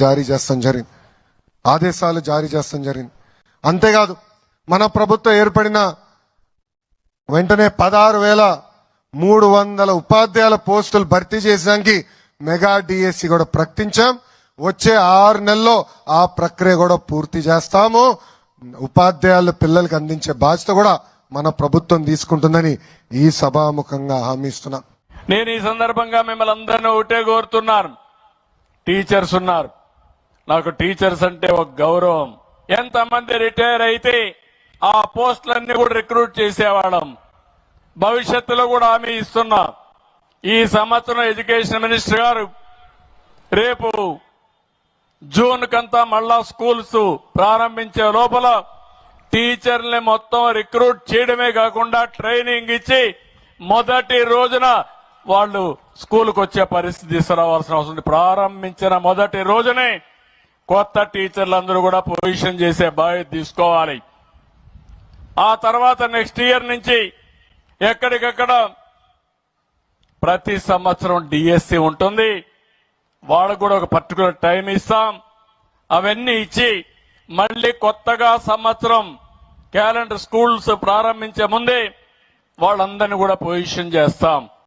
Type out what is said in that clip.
జారీ చేస్తాం జరిగింది. ఆదేశాలు జారీ చేస్తాం జరిగింది. అంతేకాదు మన ప్రభుత్వం ఏర్పడిన వెంటనే పదహారు వేల మూడు వందల ఉపాధ్యాయుల పోస్టులు భర్తీ చేసేదానికి మెగా డిఎస్సి కూడా ప్రకటించాం. వచ్చే ఆరు నెలల్లో ఆ ప్రక్రియ కూడా పూర్తి చేస్తాము. ఉపాధ్యాయుల పిల్లలకు అందించే బాధ్యత కూడా మన ప్రభుత్వం తీసుకుంటుందని ఈ సభాముఖంగా హామీ ఇస్తున్నా. నేను ఈ సందర్భంగా మిమ్మల్ని అందరినీ ఒకటే కోరుతున్నాను. టీచర్స్ ఉన్నారు. నాకు టీచర్స్ అంటే ఒక గౌరవం. ఎంతమంది రిటైర్ అయితే ఆ పోస్టులన్నీ కూడా రిక్రూట్ చేసేవాళ్ళం. భవిష్యత్తులో కూడా హామీ ఇస్తున్నా. ఈ సంవత్సరం ఎడ్యుకేషన్ మినిస్టర్ గారు రేపు జూన్ కంతా మళ్ళా స్కూల్స్ ప్రారంభించే లోపల టీచర్ని మొత్తం రిక్రూట్ చేయడమే కాకుండా ట్రైనింగ్ ఇచ్చి మొదటి రోజున వాళ్ళు స్కూల్కి వచ్చే పరిస్థితి తీసుకురావాల్సిన అవసరం ప్రారంభించిన మొదటి రోజునే కొత్త టీచర్లందరూ కూడా పొజిషన్ చేసే బాధ్యత తీసుకోవాలి. ఆ తర్వాత నెక్స్ట్ ఇయర్ నుంచి ఎక్కడికక్కడ ప్రతి సంవత్సరం డిఎస్సి ఉంటుంది. వాళ్ళకు కూడా ఒక పర్టికులర్ టైం ఇస్తాం. అవన్నీ ఇచ్చి మళ్ళీ కొత్తగా సంవత్సరం క్యాలెండర్ స్కూల్స్ ప్రారంభించే ముందే వాళ్ళందరినీ కూడా పొజిషన్ చేస్తాం.